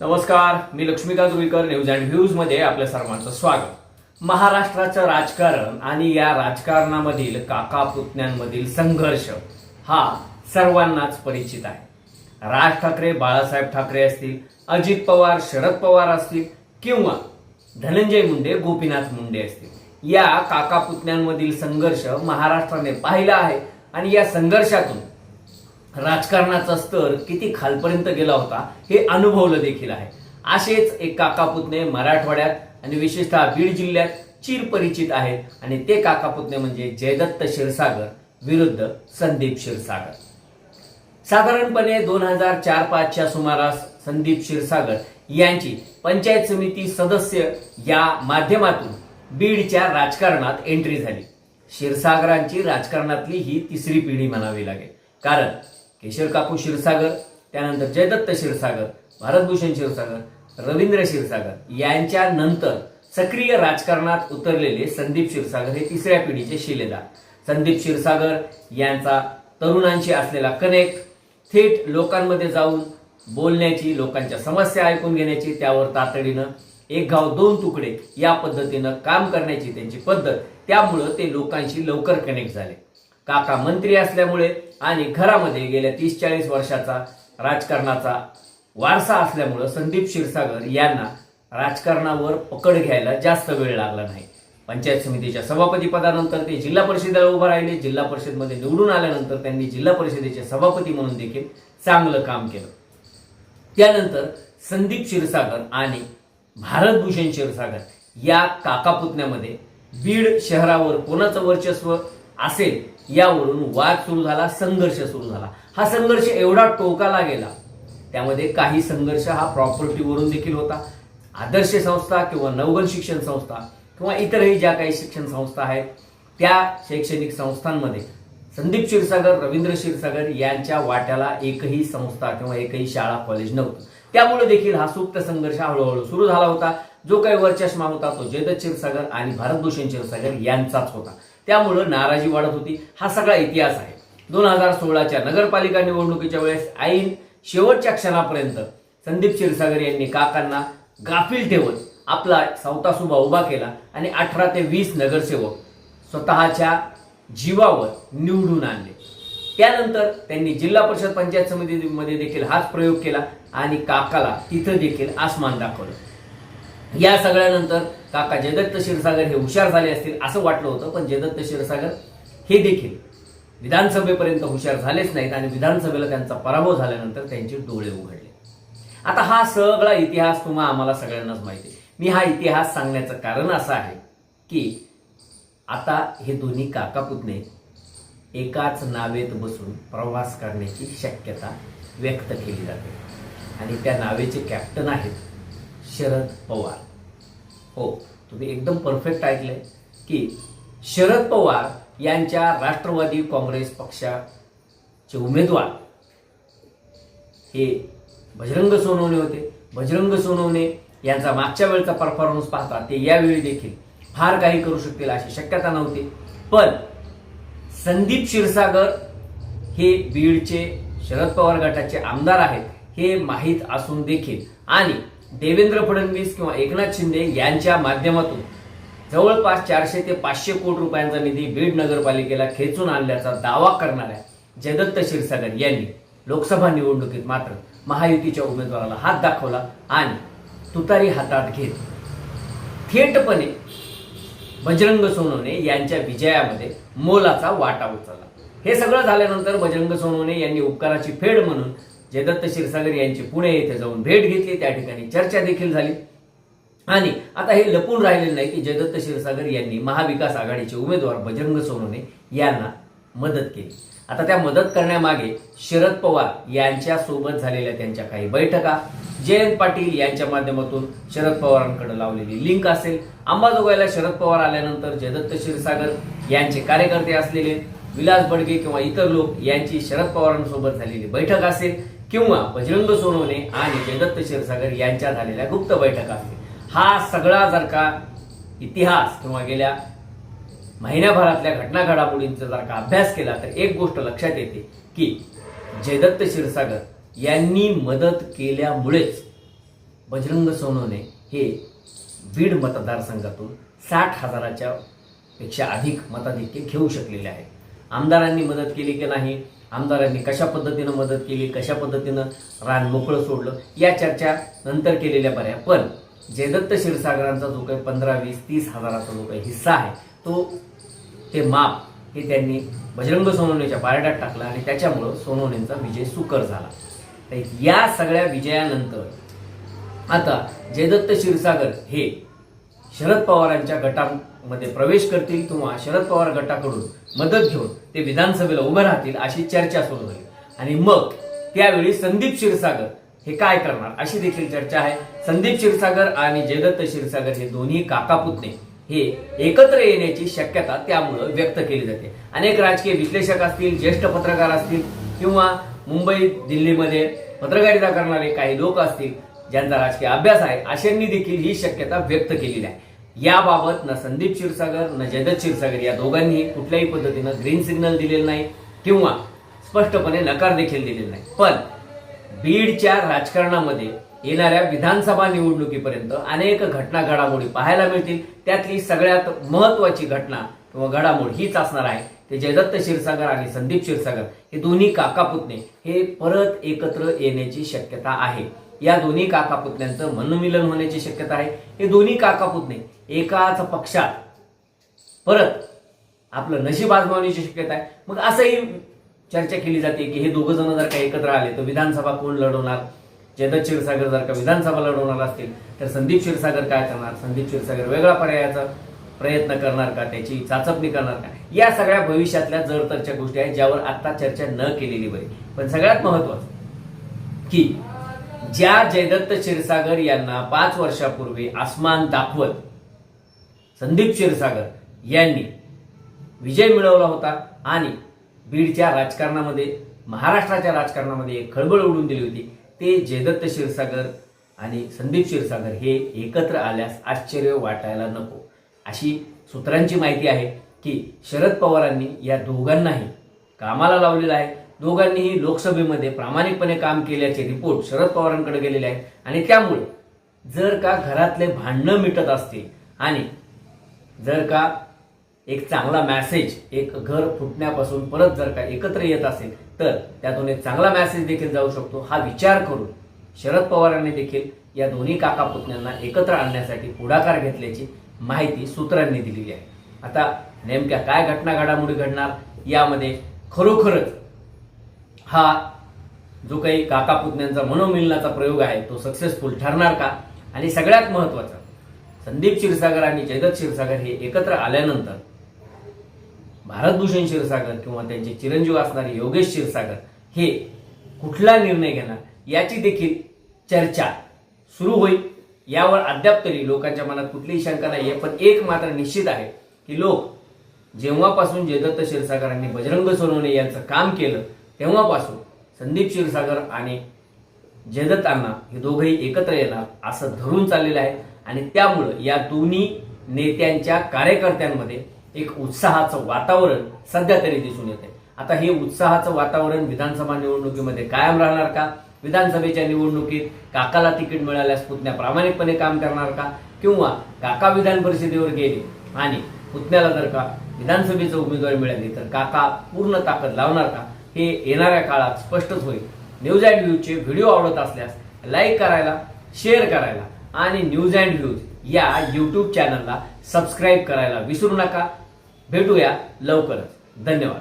नमस्कार मी Laxmikant Ruikar news and व्ह्यूजमध्ये आपल्या सर्वांचं स्वागत. महाराष्ट्राचं राजकारण आणि या राजकारणामधील काका पुतण्यांमधील संघर्ष हा सर्वांनाच परिचित आहे. राज ठाकरे बाळासाहेब ठाकरे असतील अजित पवार शरद पवार असतील किंवा धनंजय मुंडे गोपीनाथ मुंडे असतील या काका पुतण्यांमधील संघर्ष महाराष्ट्राने पाहिला आहे आणि या संघर्षातून राजकारणाचा स्तर किती खालपर्यंत गेला होता हे अनुभवलं देखील आहे. असेच एक काकापुतणे मराठवाड्यात आणि विशेषतः बीड जिल्ह्यात चिरपरिचित आहेत आणि ते काकापुतणे म्हणजे जयदत्त क्षीरसागर विरुद्ध संदीप क्षीरसागर. साधारणपणे दोन हजार चार पाचच्या सुमारास संदीप क्षीरसागर यांची पंचायत समिती सदस्य या माध्यमातून बीडच्या राजकारणात एंट्री झाली. क्षीरसागरांची राजकारणातली ही तिसरी पिढी म्हणावी लागेल. कारण केशर काकू क्षीरसागर त्यानंतर जयदत्त क्षीरसागर भारतभूषण क्षीरसागर रवींद्र क्षीरसागर यांच्या नंतर सक्रिय राजकारणात उतरलेले संदीप क्षीरसागर हे तिसऱ्या पिढीचे शिलेदार. संदीप क्षीरसागर यांचा तरुणांशी असलेला कनेक्ट थेट लोकांमध्ये जाऊन बोलण्याची लोकांच्या समस्या ऐकून घेण्याची त्यावर तातडीनं एक गाव दोन तुकडे या पद्धतीनं काम करण्याची त्यांची पद्धत त्यामुळं ते लोकांशी लवकर कनेक्ट झाले. काका मंत्री असल्यामुळे आणि घरामध्ये गेल्या तीस चाळीस वर्षाचा राजकारणाचा वारसा असल्यामुळं संदीप क्षीरसागर यांना राजकारणावर पकड घ्यायला जास्त वेळ लागला नाही. पंचायत समितीच्या सभापती पदानंतर ते जिल्हा परिषदेला उभं राहिले. जिल्हा परिषदमध्ये निवडून आल्यानंतर त्यांनी जिल्हा परिषदेचे सभापती म्हणून देखील चांगलं काम केलं. त्यानंतर संदीप क्षीरसागर आणि भारत भूषण क्षीरसागर या काकापुतण्यामध्ये बीड शहरावर कोणाचं वर्चस्व असेल यावरून वाद सुरू झाला संघर्ष सुरू झाला. हा संघर्ष एवढा टोकाला गेला त्यामध्ये काही संघर्ष हा प्रॉपर्टीवरून देखील होता. आदर्श संस्था किंवा नवगण शिक्षण संस्था किंवा इतरही ज्या काही शिक्षण संस्था आहेत त्या शैक्षणिक संस्थांमध्ये संदीप क्षीरसागर रवींद्र क्षीरसागर यांच्या वाट्याला एकही संस्था किंवा एकही शाळा कॉलेज नव्हतं. त्यामुळे देखील हा सुप्त संघर्ष हळूहळू सुरू झाला होता. जो काही वरचष्मा होता तो जयदत्त क्षीरसागर आणि भारतभूषण क्षीरसागर यांचाच होता. त्यामुळं नाराजी वाढत होती. हा सगळा इतिहास आहे. दोन हजार सोळाच्या नगरपालिका निवडणुकीच्या वेळेस ऐन शेवटच्या क्षणापर्यंत संदीप क्षीरसागर यांनी काकांना गाफील ठेवत आपला सवता सुभा उभा केला आणि अठरा ते वीस नगरसेवक स्वतःच्या जीवावर निवडून आणले. त्यानंतर त्यांनी जिल्हा परिषद पंचायत समितीमध्ये देखील हाच प्रयोग केला. आणि काकाला तिथं देखील आसमान दाखवलं. या सगळ्यानंतर काका जयदत्त क्षीरसागर हे हुशार झाले असतील असं वाटलं होतं पण जयदत्त क्षीरसागर हे देखील विधानसभेपर्यंत हुशार झालेच नाहीत आणि विधानसभेला त्यांचा पराभव झाल्यानंतर त्यांचे डोळे उघडले. आता हा सगळा इतिहास तुम्हा आम्हाला सगळ्यांनाच माहिती आहे. मी हा इतिहास सांगण्याचं कारण असं आहे की आता हे दोन्ही काका पुतणे एकाच नावेत बसून प्रवास करण्याची शक्यता व्यक्त केली जाते. आणि त्या नावेचे कॅप्टन आहेत शरद पवार. हो तुम्ही एकदम परफेक्ट ऐकलंय की शरद पवार यांच्या राष्ट्रवादी काँग्रेस पक्षाचे उमेदवार. हे बजरंग सोनवणे होते. बजरंग सोनवणे यांचा मागच्या वेळचा परफॉर्मन्स पाहता ते यावेळी देखील फार काही करू शकतील अशी शक्यता नव्हती. पण संदीप क्षीरसागर हे बीडचे शरद पवार गटाचे आमदार आहेत. हे माहीत असून देखील. आणि देवेंद्र फडणवीस किंवा एकनाथ शिंदे यांच्या माध्यमातून जवळपास चारशे ते पाचशे कोटी रुपयांचा निधी बीड नगरपालिकेला खेचून आणल्याचा दावा करणाऱ्या जयदत्त क्षीरसागर यांनी लोकसभा निवडणुकीत मात्र महायुतीच्या उमेदवाराला हात दाखवला आणि तुतारी हातात घेत थेटपणे बजरंग सोनवणे यांच्या विजयामध्ये मोलाचा वाटा उचलला. हे सगळं झाल्यानंतर बजरंग सोनवणे यांनी उपकाराची फेड म्हणून जयदत्त क्षीरसागर यांची पुणे येथे जाऊन भेट घेतली. त्या ठिकाणी चर्चा देखील झाली. आणि आता हे लपून राहिलेलं नाही की जयदत्त क्षीरसागर यांनी महाविकास आघाडीचे उमेदवार बजरंग सोनवणे यांना मदत केली. आता त्या मदत करण्यामागे शरद पवार यांच्या सोबत झालेल्या त्यांच्या काही बैठका जयंत पाटील यांच्या माध्यमातून शरद पवारांकडे लावलेली लिंक असेल. अंबाजोगाईला शरद पवार आल्यानंतर जयदत्त क्षीरसागर यांचे कार्यकर्ते असलेले विलास बडगे किंवा इतर लोक यांची शरद पवारांसोबत झालेली बैठक असेल. किंवा बजरंग सोनवणे आणि जयदत्त क्षीरसागर यांच्या झालेल्या गुप्त बैठका असतील हा सगळा जर का इतिहास किंवा गेल्या महिन्याभरातल्या घटना घडामोडींचा जर का अभ्यास केला तर एक गोष्ट लक्षात येते की जयदत्त क्षीरसागर यांनी मदत केल्यामुळेच बजरंग सोनवणे हे बीड मतदारसंघातून साठ हजाराच्या पेक्षा अधिक मताधिक्य घेऊ शकलेले आहे आमदारांनी मदत केली की नाही? आमदारांनी कशा पद्धतीनं मदत केली? कशा पद्धतीनं रान मोकळं सोडलं? या चर्चा नंतर केलेल्या बऱ्या. पण जयदत्त क्षीरसागरांचा जो काही पंधरा वीस तीस हजाराचा जो काही हिस्सा आहे तो ते माप हे त्यांनी बजरंग सोनवणेच्या पारड्यात टाकलं आणि त्याच्यामुळं सोनवणेंचा विजय सुकर झाला. तर या सगळ्या विजयानंतर आता जयदत्त क्षीरसागर हे शरद पवारांच्या गटामध्ये प्रवेश करतील किंवा शरद पवार गटाकडून मदत घेऊन ते विधानसभेला उभे राहतील अशी चर्चा सुरू होईल आणि मग त्यावेळी संदीप क्षीरसागर हे काय करणार अशी देखील चर्चा आहे. संदीप क्षीरसागर आणि जयदत्त क्षीरसागर हे दोन्ही काकापुतणे हे एकत्र येण्याची शक्यता त्यामुळं व्यक्त केली जाते. अनेक राजकीय विश्लेषक असतील ज्येष्ठ पत्रकार असतील किंवा मुंबई दिल्लीमध्ये पत्रकारिता करणारे काही लोक असतील ज्यांचा राजकीय अभ्यास आहे अशांनी देखील ही शक्यता व्यक्त केलेली आहे. याबाबत न संदीप क्षीरसागर न जयदत्त क्षीरसागर या दोघांनी कुठल्याही पद्धतीनं ग्रीन सिग्नल दिलेलं नाही किंवा स्पष्टपणे नकार देखील दिलेला नाही. पण बीडच्या राजकारणामध्ये येणाऱ्या विधानसभा निवडणुकीपर्यंत अनेक घटना घडामोडी पाहायला मिळतील. त्यातली सगळ्यात महत्वाची घटना किंवा घडामोड हीच असणार आहे. ते जयदत्त क्षीरसागर आणि संदीप क्षीरसागर हे दोन्ही काकापुतणे हे परत एकत्र येण्याची शक्यता आहे. या दोन्ही काकापुतण्यांचं मनमिलन होण्याची शक्यता आहे. हे दोन्ही काकापुतणे एकाच पक्षात. परत आपलं नशीब आजमावण्याची शक्यता आहे. मग असंही चर्चा केली जाते की हे दोघं जण जर का एकत्र आले तर विधानसभा कोण लढवणार? जयदत्त क्षीरसागर जर का विधानसभा लढवणार असतील तर संदीप क्षीरसागर काय करणार? संदीप क्षीरसागर वेगळा पर्यायाचा प्रयत्न करणार का? त्याची चाचपणी करणार का? या सगळ्या भविष्यातल्या जडतरच्या गोष्टी आहेत ज्यावर आता चर्चा न केलेली बरी. पण सगळ्यात महत्वाचं की ज्या जयदत्त क्षीरसागर यांना पाच वर्षापूर्वी आसमान दाखवत संदीप क्षीरसागर यांनी विजय मिळवला होता आणि बीडच्या राजकारणामध्ये महाराष्ट्राच्या राजकारणामध्ये एक खळबळ उडून दिली होती. ते जयदत्त क्षीरसागर आणि संदीप क्षीरसागर हे एकत्र आल्यास आश्चर्य वाटायला नको. अशी सूत्रांची माहिती आहे की शरद पवारांनी या दोघांनाही कामाला लावलेलं आहे. दोघांनीही लोकसभेमध्ये प्रामाणिकपणे काम केल्याचे रिपोर्ट शरद पवारांकडे गेलेले आहेत. आणि त्यामुळे जर का घरातले भांडणं मिटत असतील आणि जर का एक चांगला मॅसेज एक घर फुटण्यापासून परत जर का एकत्र येत असेल तर त्यातून एक चांगला मॅसेज देखील जाऊ शकतो. हा विचार करून शरद पवारांनी देखील या दोन्ही काका पुतण्यांना एकत्र आणण्यासाठी पुढाकार घेतल्याची माहिती सूत्रांनी दिलेली आहे. आता नेमक्या काय घटना घडामोडी घडणार यामध्ये खरोखरच हा जो काही काका पुतण्यांचा मनोमिलनाचा प्रयोग आहे तो सक्सेसफुल ठरणार का? आणि सगळ्यात महत्वाचं संदीप क्षीरसागर आणि जयदत्त क्षीरसागर हे एकत्र आल्यानंतर भारतभूषण क्षीरसागर किंवा त्यांचे चिरंजीव असणारे योगेश क्षीरसागर हे कुठला निर्णय घेणार याची देखील चर्चा सुरू होईल. यावर अद्याप तरी लोकांच्या मनात कुठलीही शंका नाहीये पण एक मात्र निश्चित आहे की लोक जेव्हापासून जयदत्त क्षीरसागरांनी बजरंग सोनवणे यांचं काम केलं तेव्हापासून संदीप क्षीरसागर आणि जयदत्तांना हे दोघंही एकत्र येणार असं धरून चाललेलं आहे. आणि त्यामुळं या दोन्ही नेत्यांच्या कार्यकर्त्यांमध्ये एक उत्साहाचं वातावरण सध्या तरी दिसून येते आता हे उत्साहाचं वातावरण विधानसभा निवडणुकीमध्ये कायम राहणार का? विधानसभेच्या निवडणुकीत काकाला तिकीट मिळाल्यास पुतण्या प्रामाणिकपणे काम करणार का? किंवा काका विधान परिषदेवर गेले आणि पुतण्याला जर का विधानसभेचं उमेदवारी मिळाली तर काका पूर्ण ताकद लावणार का? हे येणाऱ्या काळात स्पष्टच होईल. न्यूज अँड व्ह्यूजचे व्हिडिओ आवडत असल्यास लाईक करायला शेअर करायला आणि न्यूज अँड व्ह्यूज या यूट्यूब चॅनलला सबस्क्राईब करायला विसरू नका. भेटूया लवकरच. धन्यवाद.